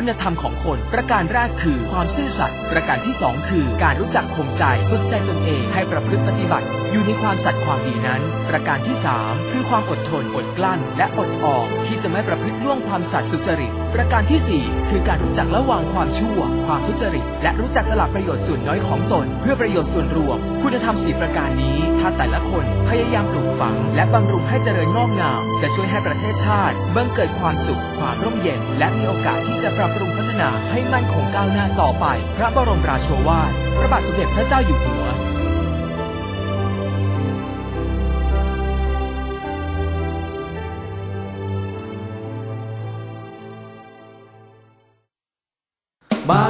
คุณธรรมของคนประการแรกคือ ความซื่อสัตย์ประการที่สองคือ การรู้จักข่มใจฝึกใจตนเองให้ประพฤติปฏิบัติ อยู่ในความสัตย์ความดีนั้น ประการที่สามคือความอดทนอดกลั้น และอดออมที่จะไม่ประพฤติล่วงความสัตย์สุจริตประการที่สี่คือการรู้จักละวางความชั่ว ความทุจริต และรู้จักสละประโยชน์ส่วนน้อยของตน เพื่อประโยชน์ส่วนรวม คุณธรรมสี่ประการนี้ ถ้าแต่ละคนพยายามปลูกฝัง และบำรุงให้เจริญงอกงาม จะช่วยให้ประเทศชาติบังเกิดความสุข ความร่มเย็น และมีโอกาสที่จะปรับปรุงพัฒนาให้มั่นคงก้าวหน้าต่อไป พระบรมราโชวาทพระบาทสมเด็จพระเจ้าอยู่หัว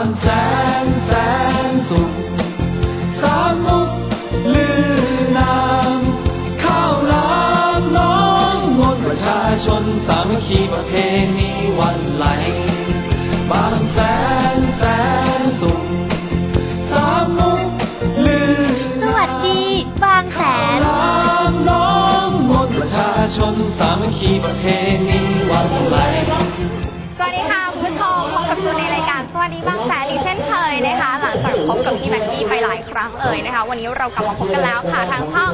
บานแสนแสนสุขสามมุกลือนามข้าวหลามน้องมนต์ประชาชนสามัคคีประเพณีวันไหล บานแสนแสนสุขสามมุกลือสวัสดี บางแสน ล้ามน้องมนต์ประชาชนสามัคคีประเพณีวันไหล วัสดีบางแสนอีกเช่นเคยนะคะ หลังจากพบกับพี่แม็กกี้ไปหลายครั้งเอ่ยนะคะ วันนี้เรากลับมาพบกันแล้วค่ะทางช่อง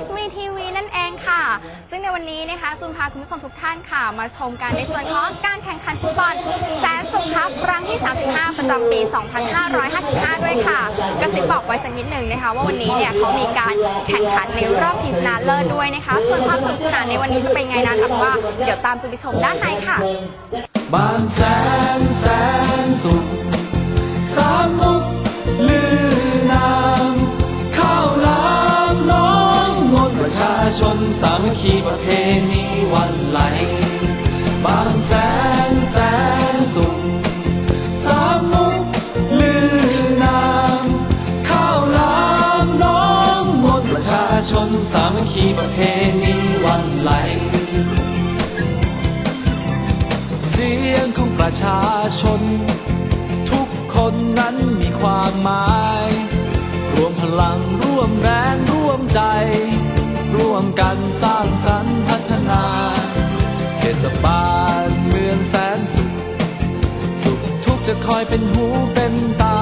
SVTV นั่นเองค่ะ ซึ่งในวันนี้นะคะจูนพาคุณผู้ชมทุกท่านค่ะ มาชมกันในส่วนของการแข่งขันฟุตบอลแสนสุขครับครั้งที่ 35 ประจำปี 2555 ด้วยค่ะ กระซิบบอกไว้สักนิดหนึ่งนะคะ ว่าวันนี้เนี่ยเขามีการแข่งขันในรอบชิงชนะเลิศด้วยนะคะ ส่วนความสนุกสนานในวันนี้จะเป็นไงนั้นเอาเป็นว่าเดี๋ยวตามจูนไปชมด้านในค่ะ บ้านแสนแสนสุขสามมุกลือนามข้าวลามน้องมนประชาชนสามัคคีประเพณีวันไหลบ้านแสนแสนสุขสามมุกลือนามข้าวลามน้องมนประชาชนสามัคคีประเพ ชาชน ทุกคนนั้นมีความหมาย รวมพลังร่วมแรงร่วมใจ ร่วมกันสร้างสรรค์พัฒนาเทศบาลเมืองแสนสุขสุขทุกจะคอยเป็นหูเป็นตา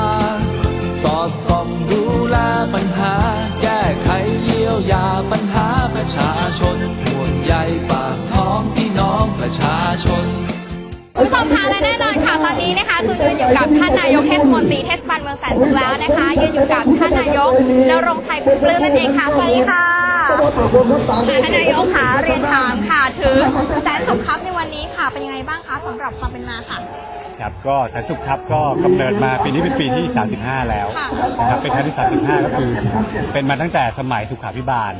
สอดส่องดูแลปัญหา แก้ไขเยียวยาปัญหาประชาชนห่วงใยปากท้องพี่น้องประชาชน ผู้ชมคะและแน่นอนค่ะตอนนี้นะคะจูนยืนอยู่กับท่านนายกเทศมนตรีเทศบาลเมืองแสนสุขแล้วนะคะยืนอยู่กับท่านนายกนรงชัยบุญปลื้มนั่นเองค่ะสวัสดีค่ะค่ะท่านนายกค่ะเรียนถามค่ะถึงแสนสุขครับในวันนี้ค่ะเป็นยังไงบ้างคะสำหรับความเป็นมาค่ะ ครับก็แสนสุขครับก็กำเนิดมาปีนี้เป็นปีที่ 35 แล้วค่ะ นะครับเป็นครั้งที่ 35 ก็คือเป็นมาตั้งแต่สมัยสุขาภิบาล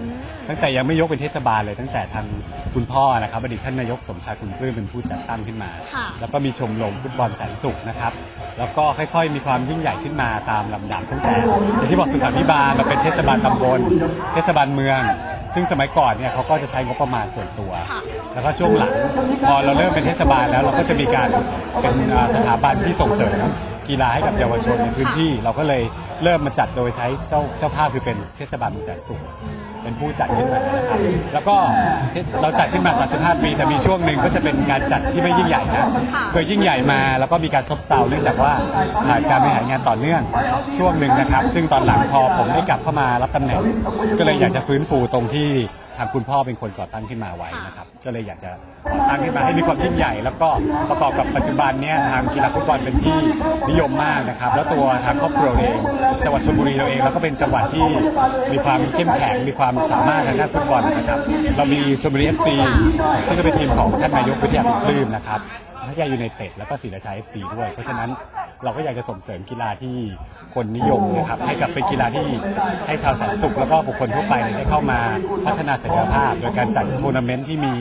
ตั้งแต่ยังไม่ยกเป็นเทศบาลเลย ตั้งแต่ทางคุณพ่อนะครับอดีตท่านนายกสมชายคุณปลื้มเป็นผู้จัดตั้งขึ้นมา ค่ะแล้วก็มีชมรมฟุตบอลแสนสุขนะครับ แล้วก็ค่อยๆ มีความยิ่งใหญ่ขึ้นมาตามลำดับตั้งแต่อย่างที่บอกสุขาภิบาลมาเป็นเทศบาลตำบล เทศบาลเมือง ซึ่งสมัยก่อนเนี่ยเขาก็จะใช้งบประมาณส่วนตัว ค่ะ แล้วก็ช่วงหลังพอเราเริ่มเป็นเทศบาลแล้วเราก็จะมีการเป็นอ่าสถาบันที่ส่งเสริม กีฬาให้กับเยาวชนในพื้นที่ เราก็เลยเริ่มมาจัดโดยใช้เจ้าเจ้าภาพคือเป็นเทศบาลเมืองแสนสุขเป็นผู้จัดขึ้นมานะครับแล้วก็เราจัดขึ้นมา 35 ปี แต่มีช่วงหนึ่งก็จะเป็นการจัดที่ไม่ยิ่งใหญ่นะค่ะเคยยิ่งใหญ่มาแล้วก็มีการซบเซาเนื่องจากว่าขาดการบริหารงานต่อเนื่องช่วงหนึ่งนะครับ ซึ่งตอนหลังพอผมได้กลับเข้ามารับตำแหน่ง ก็เลยอยากจะฟื้นฟูตรงที่ ทางคุณพ่อเป็นคนก่อตั้งขึ้นมาไว้นะครับ ก็เลยอยากจะก่อตั้งขึ้นมาให้มีความยิ่งใหญ่ แล้วก็ประกอบกับปัจจุบันเนี้ยทางกีฬาฟุตบอลเป็นที่นิยมมากนะครับ แล้วตัวทางครอบครัวเราเองจังหวัดชลบุรีเราเองเราก็เป็นจังหวัดที่มีความเข้มแข็งมีความสามารถทางด้านฟุตบอลนะครับ เรามีชลบุรีเอฟซีซึ่งก็เป็นทีมของท่านนายกวิทยาคุณปลื้มนะครับพัทยายูไนเต็ดแล้วก็ศรีราชา FC ด้วย เพราะฉะนั้นเราก็อยากจะส่งเสริมกีฬาที่ คนนิยมนะครับให้กับเป็นกีฬาที่ให้ชาวแสนสุขแล้วก็บุคคลทั่วไปเนี่ยได้เข้ามาพัฒนาศักยภาพ โดยการจัดทัวร์นาเมนต์ที่มี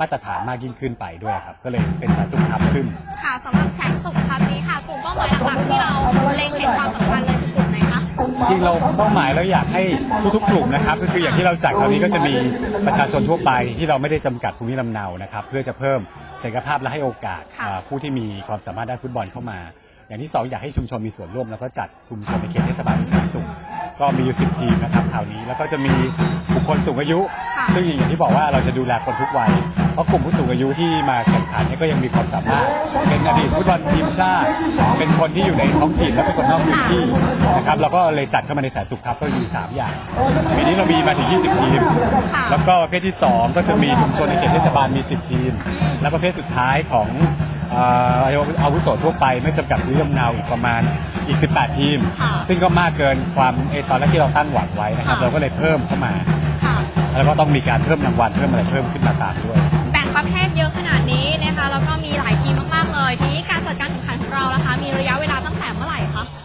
มาตรฐานมากยิ่งขึ้นไปด้วยครับ ก็เลยเป็นแสนสุขทับขึ้น ค่ะสำหรับแสนสุขครับนี้ค่ะกลุ่มเป้าหมายหลักๆที่เราเล็งเห็นความสำคัญเลยคือกลุ่มไหนคะจริงๆเราเป้าหมายเราอยากให้ทุกๆกลุ่มนะครับ ก็คืออย่างที่เราจัดคราวนี้ก็จะมีประชาชนทั่วไปที่เราไม่ได้จำกัดภูมิลำเนานะครับ เพื่อจะเพิ่มศักยภาพและให้โอกาสค่ะอ่าผู้ที่มีความสามารถด้านฟุตบอลเข้ามา อย่างที่สองอยากให้ชุมชนมีส่วนร่วม แล้วก็จัดชุมชนในเขตเทศบาลแสนสุขก็มีอยู่สิบทีมนะครับคราวนี้แล้วก็จะมีบุคคลสูงอายุ ซึ่งอย่างที่บอกว่าเราจะดูแลคนทุกวัยเพราะกลุ่มผู้สูงอายุที่มาแข่งขันเนี่ยก็ยังมีความสามารถ เป็นอดีตฟุตบอลทีมชาติ เป็นคนที่อยู่ในท้องถิ่นและเป็นคนนอกพื้นที่นะครับเราก็เลยจัดเข้ามาในแสนสุขครับก็มี3อย่างปีนี้เรามีมาถึง 20 ทีม แล้วก็ประเภทที่ 2 ก็จะมีชุมชนในเขตเทศบาลมี 10 ทีม และประเภทสุดท้ายของเอ่ออาวุโสทั่วไปไม่จำกัดอายุยำเนาอีกประมาณอีก 18 ทีม ซึ่งก็มากเกินความเออตอนแรกที่เราตั้งหวังไว้นะครับ เราก็เลยเพิ่มเข้ามาค่ะแล้วก็ต้องมีการเพิ่มรางวัลเพิ่มอะไรเพิ่มขึ้นมาตามด้วย แบ่งประเภทเยอะขนาดนี้นะคะแล้วก็มีหลายทีมมากๆเลยทีนี้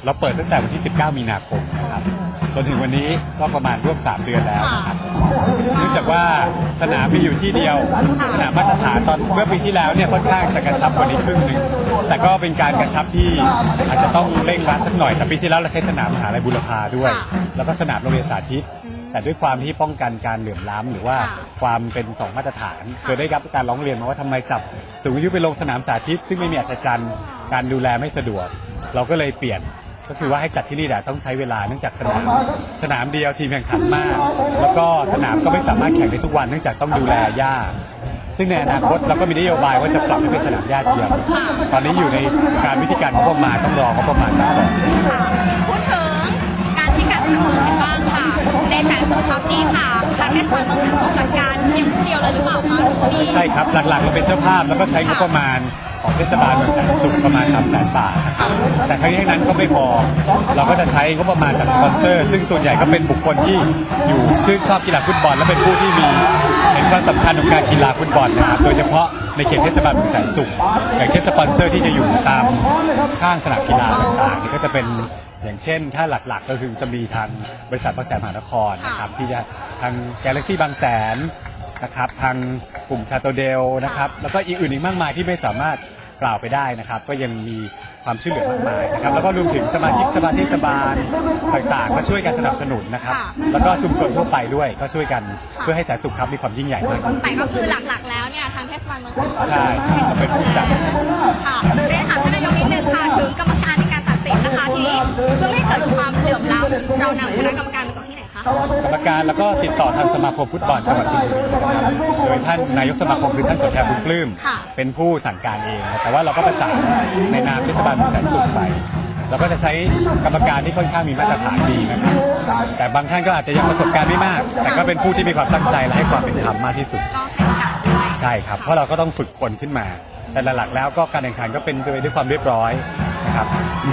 เราเปิดตั้งแต่วันที่ 19 มีนาคมนะครับจนถึงวันนี้ก็ประมาณร่วม 3 เดือนแล้วนะครับเนื่องจากว่าสนามมีอยู่ที่เดียว สนามมาตรฐานตอนเมื่อปีที่แล้วเนี่ยค่อนข้างจะกระชับกว่านี้ครึ่งหนึ่งแต่ก็เป็นการกระชับที่อาจจะต้องเร่งรัดสักหน่อยแต่ปีที่แล้วเราใช้สนามมหาลัยบุรพาด้วย แล้วก็สนามโรงเรียนสาธิต แต่ด้วยความที่ป้องกันการเหลื่อมล้ำหรือว่าความเป็นสองมาตรฐานเคยได้รับการร้องเรียนมาว่าทำไมจับสูงอายุไปลงสนามสาธิต ซึ่งไม่มีอัตจันทร์การดูแลไม่สะดวก เราก็เลยเปลี่ยน ก็คือว่าให้จัดที่นี่แต่ต้องใช้เวลาเนื่องจากสนามสนามเดียวทีมแข่งขันมาก แล้วก็สนามก็ไม่สามารถแข่งได้ทุกวันเนื่องจากต้องดูแลหญ้าซึ่งในอนาคตเราก็มีนโยบายว่าจะปรับให้เป็นสนามหญ้าเทียมตอนนี้อยู่ในการวิธีการงบประมาณต้องรองบประมาณก่อน ค่ะพูดถึงการให้การสนับสนุน แสนสุขครับนี้ค่ะทางเทศบาลเมืองแสนสุขจัดการเพียงผู้เดียวเลยหรือเปล่าคะมีใช่ครับหลักๆเราเป็นเจ้าภาพแล้วก็ใช้งบประมาณของเทศบาลเมืองแสนสุขประมาณ3 0 0 0 0 0บาทนะครับแต่ทั้งนี้ทั้งนั้นก็ไม่พอ เราก็จะใช้งบประมาณจากสปอนเซอร์ ซึ่งส่วนใหญ่ก็เป็นบุคคลที่อยู่ชื่นชอบกีฬาฟุตบอล และเป็นผู้ที่มีเห็นความสำคัญของการกีฬาฟุตบอลนะครับโดยเฉพาะในเขตเทศบาลเมืองแสนสุขอย่างเช่นสปอนเซอร์ที่จะอยู่ตามข้างสนามกีฬาต่างๆนี่ก็จะเป็น อย่างเช่นถ้าหลักๆก็คือจะมีทางบริษัทบางแสนมหานครนะครับที่จะทาง Galaxy บางแสนนะครับทางกลุ่มชาโตเดลนะครับแล้วก็อีกอื่นอีกมากมายที่ไม่สามารถกล่าวไปได้นะครับ ก็ยังมีความช่วยเหลือมากมายนะครับแล้วก็รวมถึงสมาชิกสภาเทศบาลต่างๆ ก็ช่วยกันสนับสนุนนะครับ แล้วก็ชุมชนทั่วไปด้วยก็ช่วยกันเพื่อให้แสนสุขครับมีความยิ่งใหญ่มากขึ้นแต่ก็คือหลักๆ แล้วเนี่ยทางเทศบาลเมืองแสนสุขใช่เราเป็นผู้จัดค่ะเรียนถามท่านนายกนิดนึงค่ะถึงกรรมการในการตัดสินนะคะทีนี้เพื่อไม่ให้เกิดความเหลื่อมล้ำเรานำคณะกรรมการมาจากที่ไหนคะกรรมการแล้วก็ติดต่อทางสมาคมฟุตบอลจังหวัดชลบุรีนะครับโดยท่านนายกสมาคมคือท่านสุนทรบุญปลื้มค่ะเป็นผู้สั่งการเองนะแต่ว่าเราก็ประสานในนามเทศบาลเมืองแสนสุขไป เราก็จะใช้กรรมการที่ค่อนข้างมีมาตรฐานดีนะครับ แต่บางท่านก็อาจจะยังประสบการณ์ไม่มาก แต่ก็เป็นผู้ที่มีความตั้งใจและให้ความเป็นธรรมมากที่สุด ก็แข่งขันด้วยใช่ครับ เพราะเราก็ต้องฝึกคนขึ้นมา แต่หลักๆแล้วก็การแข่งขันก็เป็นไปด้วยความเรียบร้อย นะครับ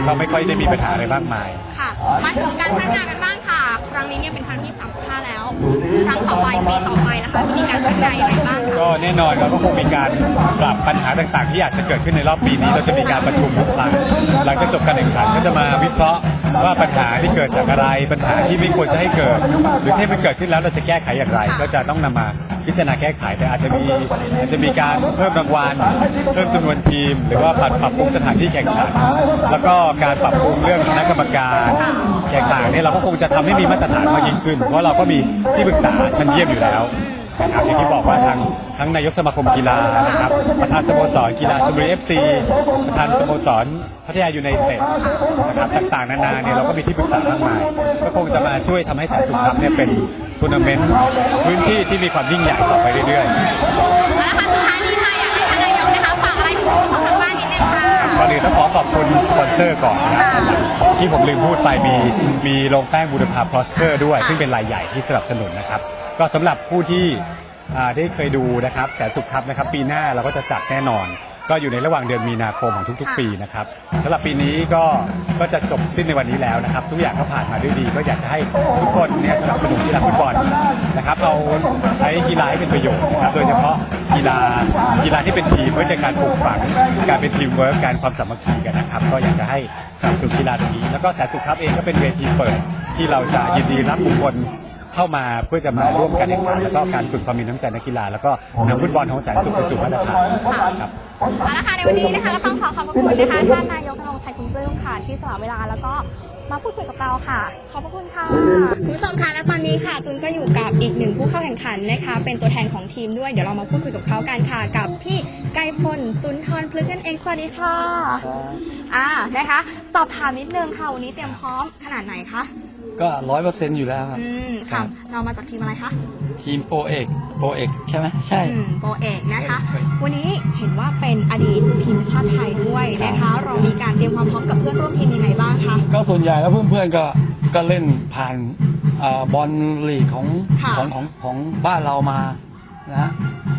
ก็ไม่ค่อยได้มีปัญหาอะไรมากมาย ค่ะมาถึงการพัฒนากันบ้างค่ะ ครั้งนี้เนี่ยเป็นครั้งที่ 35 แล้ว ครั้งต่อไปปีต่อไปนะคะจะมีการพัฒนาอย่างไรบ้างคะก็แน่นอนเราก็คงมีการปรับปัญหาต่างๆ ที่อาจจะเกิดขึ้นในรอบปีนี้ เราจะมีการประชุมทุกครั้งหลังจากจบการแข่งขันก็จะมาวิเคราะห์ ว่าปัญหาที่เกิดจากอะไร ปัญหาที่ไม่ควรจะให้เกิด หรือที่มันเกิดขึ้นแล้วเราจะแก้ไขอย่างไร ก็จะต้องนำมาพิจารณาแก้ไขแต่อาจจะมีอาจจะมีการเพิ่มรางวัลเพิ่มจำนวนทีม หรือว่าปรับปรับปรุงสถานที่แข่งขันแล้วก็การปรับปรุงเรื่องคณะกรรมการต่างๆเนี่ยเราก็คงจะทำให้มีมาตรฐานมากยิ่งขึ้น เพราะเราก็มีที่ปรึกษาชั้นเยี่ยมอยู่แล้ว นะครับอย่างที่บอกว่าทางทั้งนายกสมาคมกีฬานะครับประธานสโมสรกีฬาชลบุรีเอฟซีประธานสโมสรพัทยายูไนเต็ดนะครับต่างๆนานาเนี่ยเราก็มีที่ปรึกษามากมายก็คงจะมาช่วยทำให้แสนสุขครับเนี่ยเป็นทัวร์นาเมนต์พื้นที่ที่มีความยิ่งใหญ่ต่อไปเรื่อยๆแล้วนะคะสุดท้ายนี้ค่ะอยากให้ท่านนายกนะคะฝากอะไรถึงผู้ชมทางบ้านนิดนึงค่ะก่อนอื่นต้องขอขอบคุณสปอนเซอร์ก่อนนะครับ ที่ผมลืมพูดไปมีมีโรงแป้งบูรพาพลอสเ e อร์ด้วย ซึ่งเป็นรายใหญ่ที่สนับสนุนนะครับ ก็สำหรับผู้ที่อ่าได้เคยดูนะครับแสนสุขครับนะครับ ปีหน้าเราก็จะจัดแน่นอน ก็อยู่ในระหว่างเดือนมีนาคมของทุกๆ ปีนะครับสำหรับปีนี้ก็ก็จะจบสิ้นในวันนี้แล้วนะครับ ทุกอย่างก็ผ่านมาด้วยดี ก็อยากจะให้ทุกคนเนี่ยสนับสนุนกีฬาฟุตบอลนะครับเอาใช้กีฬาให้เป็นประโยชน์นะครับโดยเฉพาะกีฬากีฬาที่เป็นทีมเพื่อในการปลูกฝังการเป็นทีมเวิร์กการความสามัคคีกันนะครับ ก็อยากจะให้สนับสนุนกีฬาตรงนี้ แล้วก็แสนสุขครับเองก็เป็นเวทีเปิดที่เราจะยินดีรับบุคคลเข้ามาเพื่อจะมาร่วมการแข่งขันแล้วก็การฝึกความมีน้ำใจนักกีฬา แล้วก็นำฟุตบอลของแสนสุขไปสู่มาตรฐานครับ เอาละค่ะในวันนี้นะคะก็ต้องขอขอบพระคุณนะคะท่านนายกธนงชัยคุณปลื้มค่ะที่สละเวลาแล้วก็มาพูดคุยกับเราค่ะ ขอบพระคุณค่ะคุณผู้ชมคะและตอนนี้ค่ะจุนก็อยู่กับอีกหนึ่งผู้เข้าแข่งขันนะคะ เป็นตัวแทนของทีมด้วยเดี๋ยวเรามาพูดคุยกับเขากันค่ะ กับพี่ไกรพลสุนทรพลึกนั่นเองสวัสดีค่ะอ่านะคะ สอบถามนิดนึงค่ะวันนี้เตรียมพร้อมขนาดไหนคะก็ร้อยเปอร์เซ็นต์อยู่แล้วครับอืมครัค่ะบเรามาจากทีมอะไรคะ ทีมโปรเอกโปรเอกใช่ไหมใช่ อืมโปรเอกนะคะ วันนี้เห็นว่าเป็นอดีตทีมชาติไทยด้วยนะคะ เรามีการเตรียมความพร้อมกับเพื่อนร่วมทีมยังไงบ้างคะ ก็ส่วนใหญ่แล้วเพื่อนๆก็ก็เล่นผ่านเอ่อบอลลีกของค่ะ ของของของบ้านเรามา นะฮะ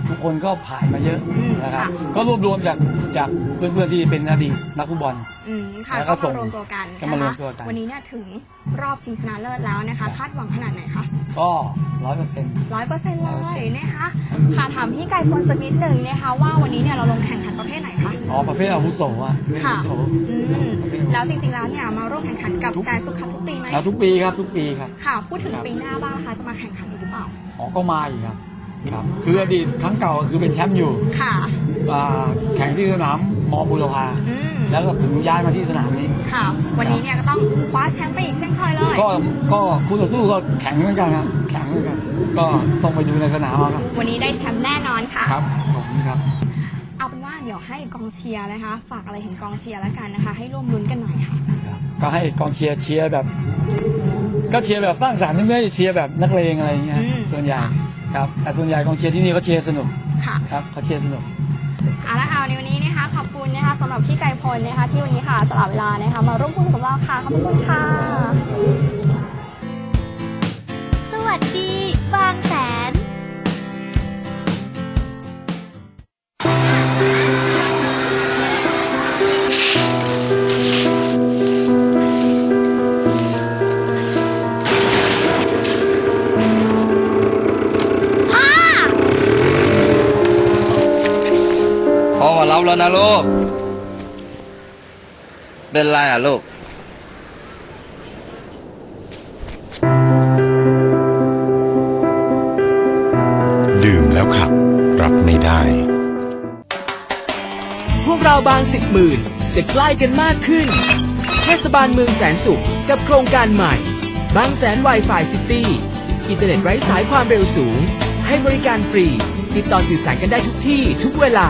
ทุกคนก็ผ่านมาเยอะอืมนะครับ ค่ะ ก็รวบรวมจากจากเพื่อนๆที่เป็นอดีตนักฟุตบอล อืมค่ะแล้วก็ก็ส่มางรวมตัวกันก็มารวมนะคะตัวกัน วันนี้เนี่ยถึงรอบชิงชนะเลิศแล้วนะคะ คาดหวังขนาดไหนคะก็ร้อยเปอร์เซ็นต์ ร้อยเปอร์เซ็นต์เลยนะคะค่ะถามพี่ไก่พลสักนิดหนึ่งนะคะว่าวันนี้เนี่ยเราลงแข่งขันประเภทไหนคะ อ๋อประเภทอาวุโสอะประเภทอาค่ะ วุโสอืมประเภทอาวุโสแล้วจริงๆแล้วเนี่ยมาร่วมแข่งขันกับแซนสุขับทุกปีไหมแล้วทุกปีครับทุกปีครับ ค่ะ พูดถึงครับ ปีหน้าบ้างนะคะจะมาแข่งขันอีกหรือเปล่า อ๋อก็มาอีกครับ ครับคืออดีตครั้งเก่าก็คือเป็นแชมป์อยู่ค่ะ อ่าแข่งที่สนามมอบุรพาอืม แล้วก็ถึงย้ายมาที่สนามนี้ ค่ะ วันนี้เนี่ยก็ต้องคว้าแชมป์ไปอีกเช่นเคยเลย ก็ก็คู่ต่อสู้ก็แข็งเหมือนกันครับแข็งเหมือนกัน ก็ต้องไปดูในสนามเอาครับวันนี้ได้แชมป์แน่นอนค่ะ ครับขอบคุณครับ เอาเป็นว่าเดี๋ยวให้กองเชียร์นะคะ ฝากอะไรถึงกองเชียร์แล้วกันนะคะ ให้ร่วมลุ้นกันหน่อยค่ะ ก็ให้กองเชียร์เชียร์แบบ ก็เชียร์แบบสร้างสรรค์ไม่ได้เชียร์แบบนักเลงอะไรอย่างเงี้ยอืม ส่วนใหญ่ ครับแต่ส่วนใหญ่กองเชียร์ที่นี่เขาเชียร์สนุกค่ะครับเขาเชียร์สนุกเอาละค่ะในวันนี้นะคะขอบคุณนะคะสำหรับพี่ไก่พลนะคะที่วันนี้ค่ะสละเวลานะคะมาร่วมพูดกับเราค่ะขอบคุณค่ะ สวัสดีบางแสน นะลูก เป็นไรอะลูก ดื่มแล้วขับ รับไม่ได้ พวกเราบางสิบหมื่นจะใกล้กันมากขึ้น เทศบาลเมืองแสนสุขกับโครงการใหม่ บางแสน Wi-Fi City อินเทอร์เน็ตไร้สายความเร็วสูง ให้บริการฟรี ติดต่อสื่อสารกันได้ทุกที่ทุกเวลา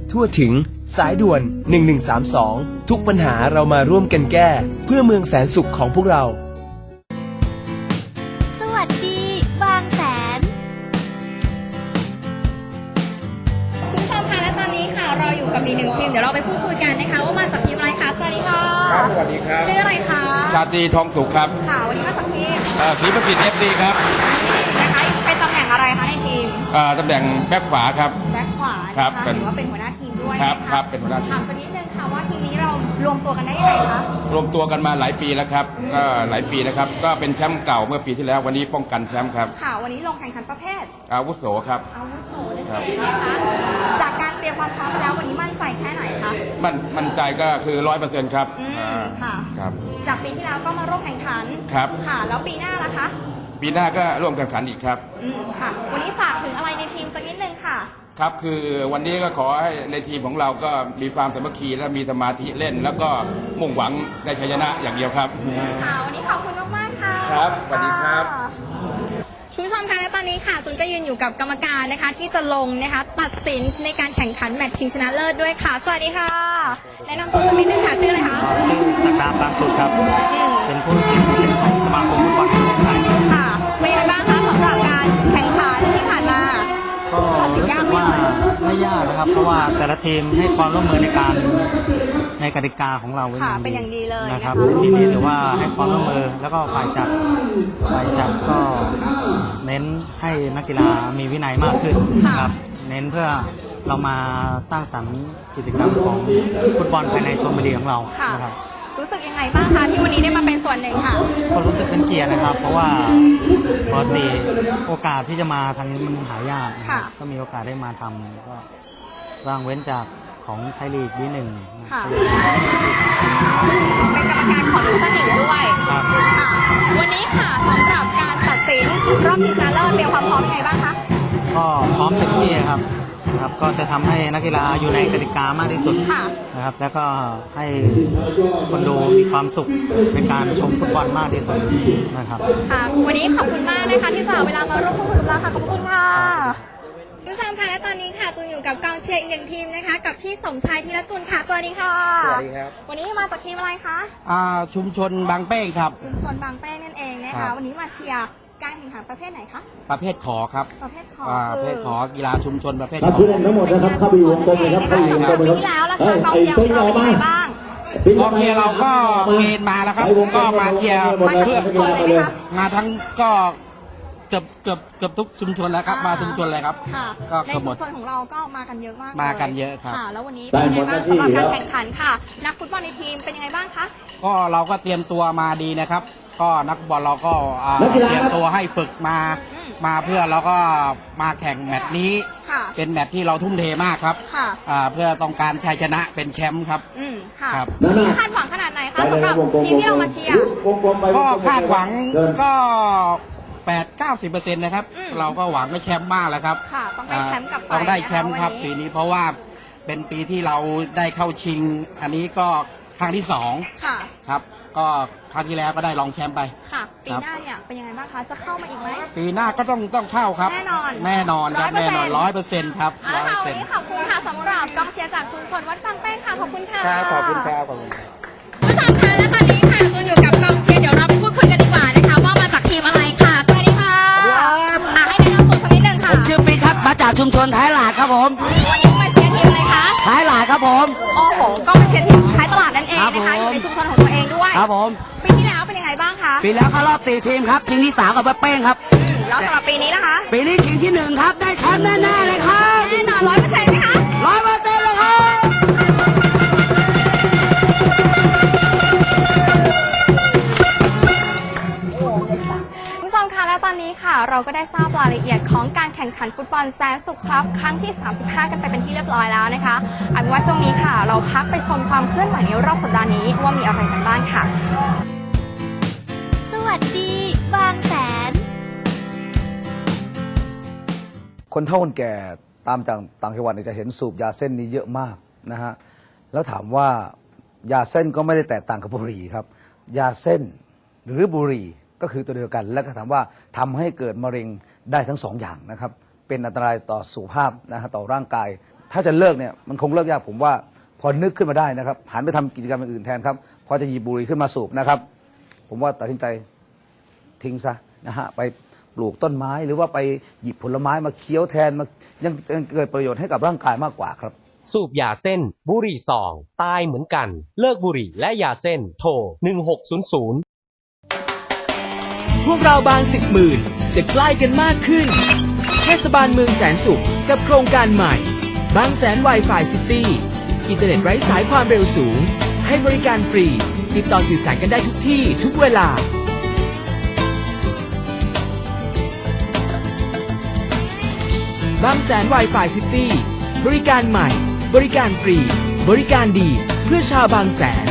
ทั่วถึง สายด่วน 1132 ทุกปัญหาเรามาร่วมกันแก้ เพื่อเมืองแสนสุขของพวกเรา สวัสดี บางแสน คุณผู้ชมคะและตอนนี้ค่ะ เราอยู่กับอีกหนึ่งทีม เดี๋ยวเราไปพูดคุยกันนะคะ ว่ามาจากทีมอะไรคะ สวัสดีค่ะครับสวัสดีครับ ชื่ออะไรคะชาตรีทองสุขครับค่ะวันนี้มาจากทีมเอ่อศรีประกิตเอฟดีครับนะคะเป็นตำแหน่งอะไรคะในทีม เอ่อตำแหน่งแบ็คขวาครับ แบ็คขวานะครัคะบเป็นเห็นว่าเป็นหัวหน้าทีมด้วย ครับนะะครับเป็นหัวหน้าทีม ถามสักนิดนึงค่ะว่าทีมนี้เรารวมตัวกันได้ยังไงคะ รวมตัวกันมาหลายปีแล้วครับก็หลายปีนะครับ ก็เป็นแชมป์เก่าเมื่อปีที่แล้ววันนี้ป้องกันแชมป์ครับค่ะ วันนี้ลงแข่งขันประเภท อาวุโสครับ อาวุโสนั่นครับเองนะคะ จากการเตรียมความพร้อมแล้ววันนี้มั่นใจแค่ไหนคะ มันมันใจก็คือร้อยเปอร์เซ็นต์ครับอืมอ่าค่ะ ครับ จากปีที่แล้วก็มาร่วมแข่งขัน ครับ ค่ะ แล้วปีหน้าล่ะคะ ปีหน้าก็ร่วมแข่งขันอีกครับ อืมค่ะ วันนี้ฝากถึงอะไรในทีมสักนิดนึงค่ะ ครับคือวันนี้ก็ขอให้ในทีมของเราก็มีความสามัคคีและมีสมาธิเล่น แล้วก็มุ่งหวังในชัยชนะอย่างเดียวครับ ค่ะวันนี้ขอบคุณมากๆค่ะครับสวัสดีครับะคุณผู้ชมคะและตอนนี้ค่ะตุนก็ยืนอยู่กับกรรมการนะคะ ที่จะลงนะคะ ตัดสินในการแข่งขันแมตช์ชิงชนะเลิศด้วยค่ะ สวัสดีค่ะแนะนำตัวสักนิดนึงค่ะชื่ออะไรคะ ชื่อสักดาบางสุดครับอืมเป็นผู้ตั แต่ละทีมให้ความร่วมมือในการในกติกาของเราไว้ค่ะเป็นอย่างดีเลยนะครับนะคะ ในที่นี้ถือว่าให้ความร่วมมือแล้วก็ฝ่ายจัดฝ่ายจัดก็เน้นให้นักกีฬามีวินัยมากขึ้นนะครับ เน้นเพื่อเรามาสร้างสรรค์กิจกรรมของฟุตบอลภายในชมบุรีของเราค่ะ นะครับ รู้สึกยังไงบ้างคะที่วันนี้ได้มาเป็นส่วนหนึ่งค่ะ ก็รู้สึกเป็นเกียรตินะครับ เพราะว่าปกติโอกาสที่จะมาทางนี้มันหายากนะครับค่ะ ก็มีโอกาสได้มาทำก็ ว่างเว้นจากของไทยลีกดีหนึ่งค่ะ เป็นกรรมการของดิวิชั่นหนึ่งด้วยครับค่ะวันนี้ค่ะสำหรับการตัดสินรอบชิงชนะเลิศเตรียมความพร้อมยังไงบ้างคะก็พร้อมเต็มที่ครับครับก็จะทำให้นักกีฬาอยู่ในกติกามากที่สุดค่ะ นะครับ แล้วก็ให้คนดูมีความสุขในการชมฟุตบอลมากที่สุดนะครับ ค่ะ วันนี้ขอบคุณมากนะคะที่สละเวลามาร่วมพูดคุยกับเราค่ะ ขอบคุณค่ะ ผู้ชมค่ะและตอนนี้ค่ะจูนอยู่กับกองเชียร์อีกหนึ่งทีมนะคะ กับพี่สมชายธีรกุลค่ะ สวัสดีค่ะ สวัสดีครับ วันนี้มาจากทีมอะไรคะอ่าชุมชนบางเป้งครับ ชุมชนบางแป้งนั่นเองนะครัคะ บ วันนี้มาเชียร์การแข่งขันประเภทไหนคะ ประเภทขอครับประเภทขออ่าปคืระเภทขอกีฬาชุมชนประเภทครัขบอ ผู้เล่นทั้งหมดนะครับเข้าไปอยู่วงกลมเลยครับเข้าไปอยู่วงกลมเลยปีครับที่แล้วล่ะเอ้คะยกองไอ้เชียร์เป้งของอเราอกเป็นมายังไงบ้าง กองเชียร์เราก็เกณฑ์มาแล้วครับก็มาเชียร์มาเพื่อชุมชนเลยไหมคะมาทั้งก็ เกือบเกือบเกือบทุกชุมชนแล้วครับมาชุมชนเลยครับ ค่ะก็ในเกือบหชุมมดชนของเราก็มากันเยอะมากมากันลเยอะครับค่ะแล้ววันนี้เป็นยังไงบ้างสำหรับการแข่งขันค่ะ นักฟุตบอลในทีมเป็นยังไงบ้างคะ ก็เราก็เตรียมตัวมาดีนะครับ ก็นักบอลเราก็อ่านักกีฬาเตรียมตัวให้ฝึกมา อืม มาเพื่อเราก็มาแข่งแมตช์นี้ ค่ะ เป็นแมตช์ที่เราทุ่มเทมากครับค่ะ อ่าเพื่อต้องการชัยชนะเป็นแชมป์ครับ อืม ค่ะครับ นั่นน่ะคาดหวังขนาดไหนไปคะเลยสำหครัรับบวงกลมทีมที่เรามาเชียร์ วงกลมไปก็คาดหวังเดินก็ 8 9 0เปอร์เซ็นต์นะครับ อืมเราก็หวังได้แชมป์มากแล้วครับค่ะต้องได้แชมป์กลับไปต้องได้แชมป์ครับนะะปีวันนี้นี้เพราะว่าเป็นปีที่เราได้เข้าชิง อันนี้ก็ครั้งที่สองค่ะ ครับ ก็ครั้งที่แล้วก็ได้รองแชมป์ไป ค่ะ ปีครับ หน้าเนี่ยเป็นยังไงบ้างคะ จะเข้ามาอีกไหม ปีหน้าก็ต้องต้องเข้าครับ แน่นอนแน่นอนครับ100%แน่นอนร้อยเปอร์เซ็นต์ครับเอาร้ละอยเปอค่ะร์วัเซ็นนต์นี้ขอบคุณค่ะสำหรับกองเชียร์จากชุมชนวัดบางแป้งค่ะ ขอบคุณค่ะ ครับขอบคุณครับขอบคุณครับ ผู้ชมคะและตอนนี้ค่ะจูนอยู่กับกองเชียร์เดี๋ยวเรา ชุมชนท้ายหลาดครับผม วันนี้มาเชียร์ทีมอะไรคะท้ายหลาดครับผม โอ้โห ก็มาเชียร์ทีมท้ายตลาดนั่นเองครับนะคะผมอยู่ในชุมชนของตัวเองด้วยครับผม ปีที่แล้วเป็นยังไงบ้างคะปีแล้วเข้ารอบสี่ทีมครับชิงที่สามกับป้าเป้งครับอืมแล้วสำหรับปีนี้นะคะปีนี้ชิงที่หนึ่งครับ ได้แชมป์แน่ๆเลยครับแน่นอนร้อยเปอร์เซ็นต์ไหมคะ ร้อยเปอร์เซ็นต์เลยครับ เราก็ได้ทราบรายละเอียดของการแข่งขันฟุตบอลแสนสุขครับ ครั้งที่ 35 กันไปเป็นที่เรียบร้อยแล้วนะคะเอาเป็นว่าช่วงนี้ค่ะ เราพักไปชมความเคลื่อนไหวในรอบสัปดาห์นี้ว่ามีอะไรกันบ้างค่ะ สวัสดี บางแสน คนเฒ่าคนแก่ตามต่างต่างจังหวัดเนี่ยจะเห็นสูบยาเส้นนี้เยอะมากนะฮะแล้วถามว่ายาเส้นก็ไม่ได้แตกต่างกับบุหรี่ครับ ยาเส้นหรือบุหรี่ ก็คือตัวเดียวกัน แล้วก็ถามว่าทำให้เกิดมะเร็งได้ทั้งสองอย่างนะครับ เป็นอันตรายต่อสุขภาพนะฮะต่อร่างกาย ถ้าจะเลิกเนี่ยมันคงเลิกยากผมว่าพอนึกขึ้นมาได้นะครับหันไปทำกิจกรรมอื่นแทนครับพอจะหยิบบุหรี่ขึ้นมาสูบนะครับ ผมว่าตัดสินใจทิ้งซะนะฮะไปปลูกต้นไม้หรือว่าไปหยิบผลไม้มาเคี้ยวแทนมายังยังเกิดประโยชน์ให้กับร่างกายมากกว่าครับ สูบยาเส้น บุหรี่ซอง ตายเหมือนกัน เลิกบุหรี่และยาเส้น โทร1600 พวกเราบางสิบหมื่นจะใกล้กันมากขึ้น เทศบาลเมืองแสนสุขกับโครงการใหม่ บางแสน Wi-Fi City อินเทอร์เน็ตไร้สายความเร็วสูง ให้บริการฟรี ติดต่อสื่อสารกันได้ทุกที่ทุกเวลา บางแสน Wi-Fi City บริการใหม่ บริการฟรี บริการดี เพื่อชาวบางแสน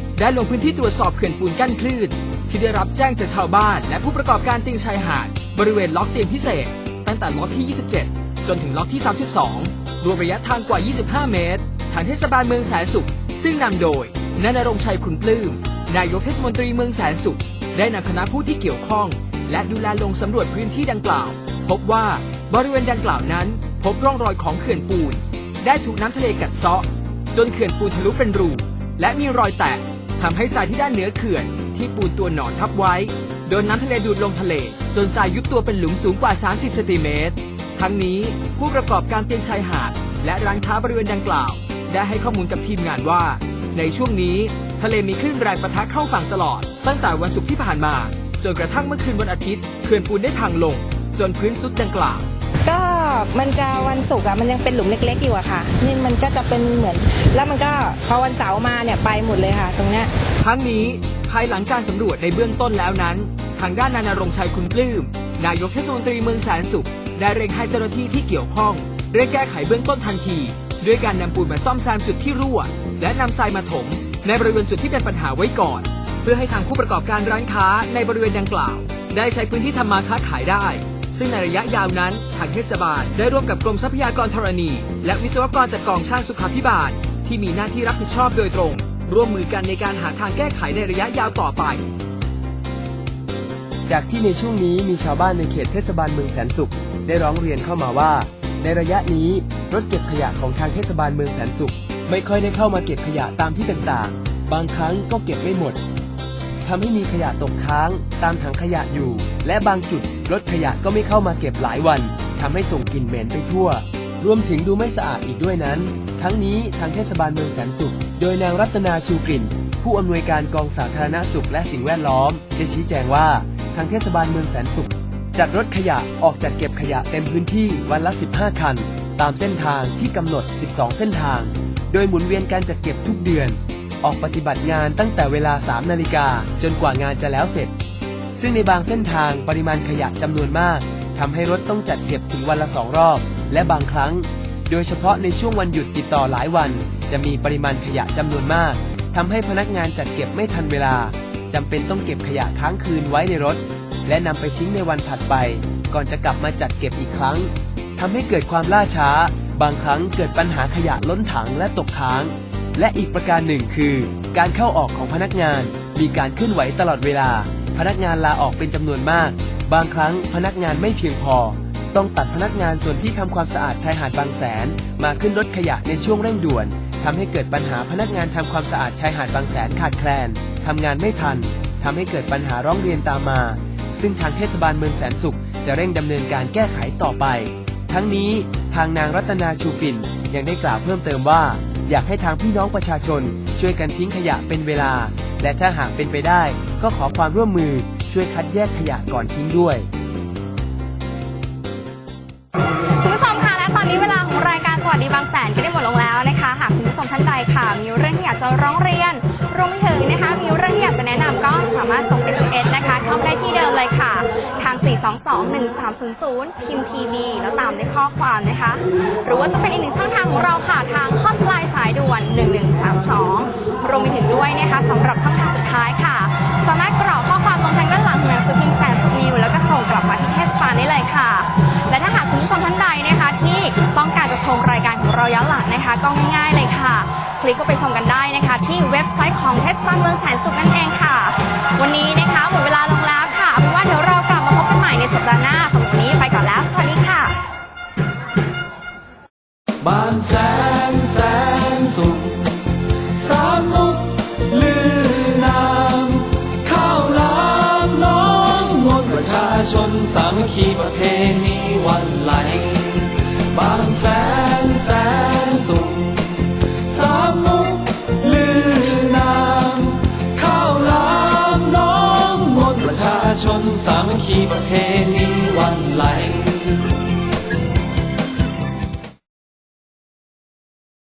ได้ลงพื้นที่ตรวจสอบเขื่อนปูนกั้นคลื่น ที่ได้รับแจ้งจากชาวบ้าน และผู้ประกอบการตียงชายหาด บริเวณล็อกเตียงพิเศษ ตั้งแต่ล็อกที่ 27 จนถึงล็อกที่ 32 รวมระยะทางกว่า 25 เมตร ทางเทศบาลเมืองแสนสุข ซึ่งนำโดยนายณรงชัยคุณปลื้ม นายกเทศมนตรีเมืองแสนสุข ได้นำคณะผู้ที่เกี่ยวข้อง และดูแลลงสำรวจพื้นที่ดังกล่าว พบว่าบริเวณดังกล่าวนั้น พบร่องรอยของเขื่อนปูน ได้ถูกน้ำทะเลกัดเซาะ จนเขื่อนปูนทะลุเป็นรูและมีรอยแตก ทำให้ทรายที่ด้านเหนือเขื่อนที่ปูนตัวหนอนทับไว้ โดนน้ำทะเลดูดลงทะเล จนทรายยุบตัวเป็นหลุมสูงกว่า 30 เซนติเมตร ทั้งนี้ผู้ประกอบการเตียงชายหาด และร้านค้าบริเวณดังกล่าว ได้ให้ข้อมูลกับทีมงานว่า ในช่วงนี้ทะเลมีคลื่นแรงปะทะเข้าฝั่งตลอด ตั้งแต่วันศุกร์ที่ผ่านมา จนกระทั่งเมื่อคืนวันอาทิตย์เขื่อนปูนได้พังลง จนพื้นซุดดังกล่าว มันจะวันศุกร์อะมันยังเป็นหลุมเล็ก ๆ อยู่อะค่ะ นี่มันก็จะเป็นเหมือน แล้วมันก็พอวันเสาร์มาเนี่ยไปหมดเลยค่ะ ตรงเนี้ยทั้งนี้ภายหลังการสำรวจในเบื้องต้นแล้วนั้น ทางด้านนายนรงชัยคุณปลื้มนายกเทศมนตรีเมืองแสนสุข ได้เร่งให้เจ้าหน้าที่ที่เกี่ยวข้องเร่งแก้ไขเบื้องต้นทันที ด้วยการนำปูนมาซ่อมแซมจุดที่รั่ว และนำทรายมาถม ในบริเวณจุดที่เป็นปัญหาไว้ก่อน เพื่อให้ทางผู้ประกอบการร้านค้าในบริเวณดังกล่าว ได้ใช้พื้นที่ทำมาค้าขายได้ ซึ่งในระยะยาวนั้นทางเทศบาลได้ร่วมกับกรมทรัพยากรธรณี และวิศวกรจากกองช่างสุขาภิบาล ที่มีหน้าที่รับผิดชอบโดยตรง ร่วมมือกันในการหาทางแก้ไขในระยะยาวต่อไป จากที่ในช่วงนี้มีชาวบ้านในเขตเทศบาลเมืองแสนสุข ได้ร้องเรียนเข้ามาว่า ในระยะนี้รถเก็บขยะของทางเทศบาลเมืองแสนสุข ไม่ค่อยได้เข้ามาเก็บขยะตามที่ต่างๆ บางครั้งก็เก็บไม่หมด ทำให้มีขยะตกค้าง ตามถังขยะอยู่ และบางจุดรถขยะก็ไม่เข้ามาเก็บหลายวันทำให้ส่งกลิ่นเหม็นไปทั่ว รวมถึงดูไม่สะอาดอีกด้วยนั้น ทั้งนี้ทางเทศบาลเมืองแสนสุข โดยนางรัตนาชูกลิ่น ผู้อำนวยการกองสาธารณสุขและสิ่งแวดล้อม ได้ชี้แจงว่า ทางเทศบาลเมืองแสนสุข จัดรถขยะออกจัดเก็บขยะเต็มพื้นที่วันละ 15 คัน ตามเส้นทางที่กำหนด 12 เส้นทาง โดยหมุนเวียนการจัดเก็บทุกเดือน ออกปฏิบัติงานตั้งแต่เวลา 3 นาฬิกาจนกว่างานจะแล้วเสร็จ ซึ่งในบางเส้นทางปริมาณขยะจำนวนมากทำให้รถต้องจัดเก็บถึงวันละสองรอบ และบางครั้ง โดยเฉพาะในช่วงวันหยุดติดต่อหลายวัน จะมีปริมาณขยะจำนวนมากทำให้พนักงานจัดเก็บไม่ทันเวลาจำเป็นต้องเก็บขยะค้างคืนไว้ในรถ และนำไปทิ้งในวันถัดไป ก่อนจะกลับมาจัดเก็บอีกครั้งทำให้เกิดความล่าช้า บางครั้งเกิดปัญหาขยะล้นถังและตกค้าง และอีกประการหนึ่งคือ การเข้าออกของพนักงาน มีการเคลื่อนไหวตลอดเวลา พนักงานลาออกเป็นจำนวนมาก บางครั้งพนักงานไม่เพียงพอ ต้องตัดพนักงานส่วนที่ทำความสะอาดชายหาดบางแสน มาขึ้นรถขยะในช่วงเร่งด่วนทำให้เกิดปัญหาพนักงานทำความสะอาดชายหาดบางแสนขาดแคลนทำงานไม่ทันทำให้เกิดปัญหาร้องเรียนตามมา ซึ่งทางเทศบาลเมืองแสนสุข จะเร่งดำเนินการแก้ไขต่อไป ทั้งนี้ทางนางรัตนาชูปิ่นยังได้กล่าวเพิ่มเติมว่า อยากให้ทางพี่น้องประชาชน ช่วยกันทิ้งขยะเป็นเวลา และถ้าหากเป็นไปได้ ก็ขอความร่วมมือช่วยคัดแยกขยะก่อนทิ้งด้วยคุณผู้ชมคะและตอนนี้เวลาของรายการสวัสดีบางแสนก็ได้หมดลงแล้วนะคะ หากคุณผู้ชมท่านใดค่ะ มีเรื่องที่อยากจะร้องเรียนรวมไปถึงนะคะ มีเรื่องที่อยากจะแนะนำก็สามารถส่ง SMS นะคะ เข้ามาได้ที่เดิมเลยค่ะ ทาง 422-1300 พิมพ์ทีวี แล้วตามด้วยข้อความนะคะ หรือว่าจะเป็นอีกหนึ่งช่องทางของเราค่ะ ทางฮอตไลน์สายด่วน 1132 รวมไปถึงด้วยนะคะสำหรับช่องทางสุดท้ายค่ะ สามารถกรอกข้อความลงทางด้านหลังหนังสือพิมพ์แสนสุนิวแล้วก็ส่งกลับมาที่เทศบาลได้เลยค่ะ และถ้าหากคุณผู้ชมท่านใดนะคะ ที่ต้องการจะชมรายการของเราย้อนหลังนะคะ ก็ง่ายๆเลยค่ะคลิกเข้าไปชมกันได้นะคะ ที่เว็บไซต์ของเทศบาลเมืองแสนสุขนั่นเองค่ะ วันนี้นะคะหมดเวลาลงแล้วค่ะเอาเป็นว่าเดี๋ยวเรากลับมาพบกันใหม่ในสัปดาห์หน้าสำหรับวันนี้ไปก่อนแล้ว สวัสดีค่ะ บ้านแสนแสนสุขสามมุกลือนามข้าวหลามน้องมนต์ประชาชนสามัคคีประเพณีวันไหล บางแสนแสน ที่ประเทศ